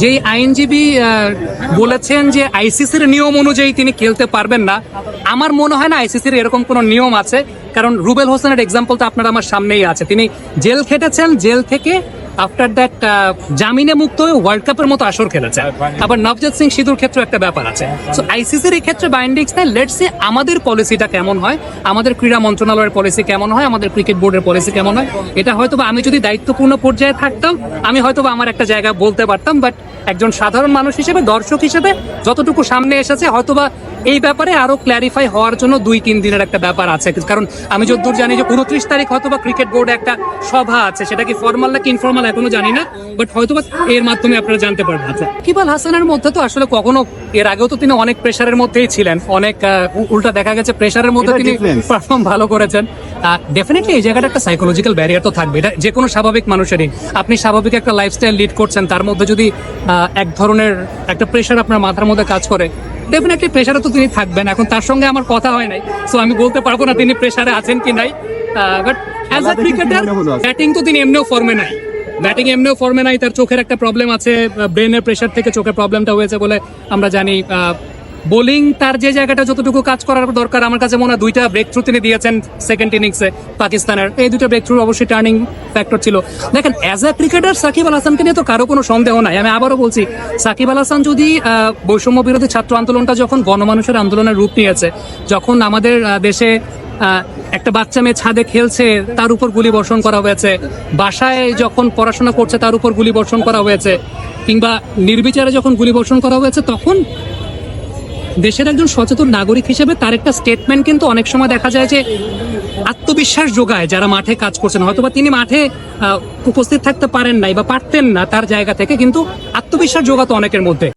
যেই আইনজীবী বলেছেন যে আইসিসির নিয়ম অনুযায়ী তিনি খেলতে পারবেন না, আমার মনে হয় না আইসিসির এরকম কোনো নিয়ম আছে। কারণ রুবেল হোসেনের এক্সাম্পল তো আপনার আমার সামনেই আছে। তিনি জেল খেটেছেন, জেল থেকে আফটার দ্যাট জামিনে মুক্ত হয়ে ওয়ার্ল্ড কাপের মতো আসর খেলেছে। আবার নবজোৎ সিং সিধুর ক্ষেত্রে একটা ব্যাপার আছে। সো আইসিসির এই ক্ষেত্রে বাইন্ডিংস নেই লেটস সে আমাদের পলিসিটা কেমন হয়, আমাদের ক্রীড়া মন্ত্রণালয়ের পলিসি কেমন হয়, আমাদের ক্রিকেট বোর্ডের পলিসি কেমন হয়। এটা হয়তো আমি যদি দায়িত্বপূর্ণ পর্যায়ে থাকতাম, আমি হয়তো আমার একটা জায়গা বলতে পারতাম বাট একজন সাধারণ মানুষ হিসেবে, দর্শক হিসেবে যতটুকু সামনে এসেছে, হয়তোবা এই ব্যাপারে আরও ক্ল্যারিফাই হওয়ার জন্য দুই তিন দিনের একটা ব্যাপার আছে। কারণ আমি যতদূর জানি যে উনত্রিশ তারিখ হয়তো বা ক্রিকেট বোর্ডে একটা সভা আছে। সেটা কি ফর্মাল নাকি ইনফর্মাল এখনও জানি না বাট হয়তো বা এর মাধ্যমে আপনারা জানতে পারবেন। আচ্ছা কিবাল হাসানের মধ্যে তো আসলে কখনো এর আগেও তো তিনি অনেক প্রেশারের মধ্যেই ছিলেন। অনেক উল্টা দেখা গেছে প্রেশারের মধ্যে তিনি পারফর্ম ভালো করেছেন। ডেফিনেটলি এই জায়গাটা একটা সাইকোলজিক্যাল ব্যারিয়ার তো থাকবে। এটা যে কোনো স্বাভাবিক মানুষেরই। আপনি স্বাভাবিক একটা লাইফস্টাইল লিড করছেন তার মধ্যে যদি আহ, এক ধরনের একটা প্রেশার আপনার মাথার মধ্যে কাজ করে ডেফিনেটলি প্রেশারে তো তিনি থাকবেন। এখন তার সঙ্গে আমার কথা হয় নাই। সো আমি বলতে পারব না তিনি প্রেশারে আছেন কি নাই। But as a cricketer? Batting তো তিনি এমনিও ফর্মে নাই। ব্যাটিং এমনিও ফর্মে নাই তার চোখের একটা প্রবলেম আছে ব্রেনের প্রেশার থেকে চোখের প্রবলেমটা হয়েছে বলে আমরা জানি বোলিং তার যে জায়গাটা যতটুকু কাজ করার দরকার, আমার কাছে মনে হয় দুইটা ব্রেক থ্রু তিনি দিয়েছেন সেকেন্ড ইনিংসে পাকিস্তানের। এই দুটো ব্রেক থ্রু অবশ্যই টার্নিং ফ্যাক্টর ছিল। দেখেন as a cricketer Shakib Al হাসানকে নিয়ে তো কারও কোনো সন্দেহ নাই। আমি আবারও বলছি, সাকিব আল হাসান যদি বৈষম্য বিরোধী ছাত্র আন্দোলনটা যখন গণমানুষের আন্দোলনের রূপ নিয়েছে, যখন আমাদের দেশে একটা বাচ্চা মেয়ে ছাদে খেলছে, তার উপর গুলি বর্ষণ করা হয়েছে, বাসায় যখন পড়াশোনা করছে, তার উপর গুলি বর্ষণ করা হয়েছে, কিংবা নির্বিচারে যখন গুলি বর্ষণ করা হয়েছে, তখন দেশের একজন সচেতন নাগরিক হিসেবে তার একটা স্টেটমেন্ট কিন্তু অনেক সময় দেখা যায় যে আত্মবিশ্বাস যোগায় যারা মাঠে কাজ করছেন। হয়তোবা তিনি মাঠে উপস্থিত থাকতে পারেন নাই বা পারতেন না তার জায়গা থেকে, কিন্তু আত্মবিশ্বাস যোগাতো অনেকের মধ্যে।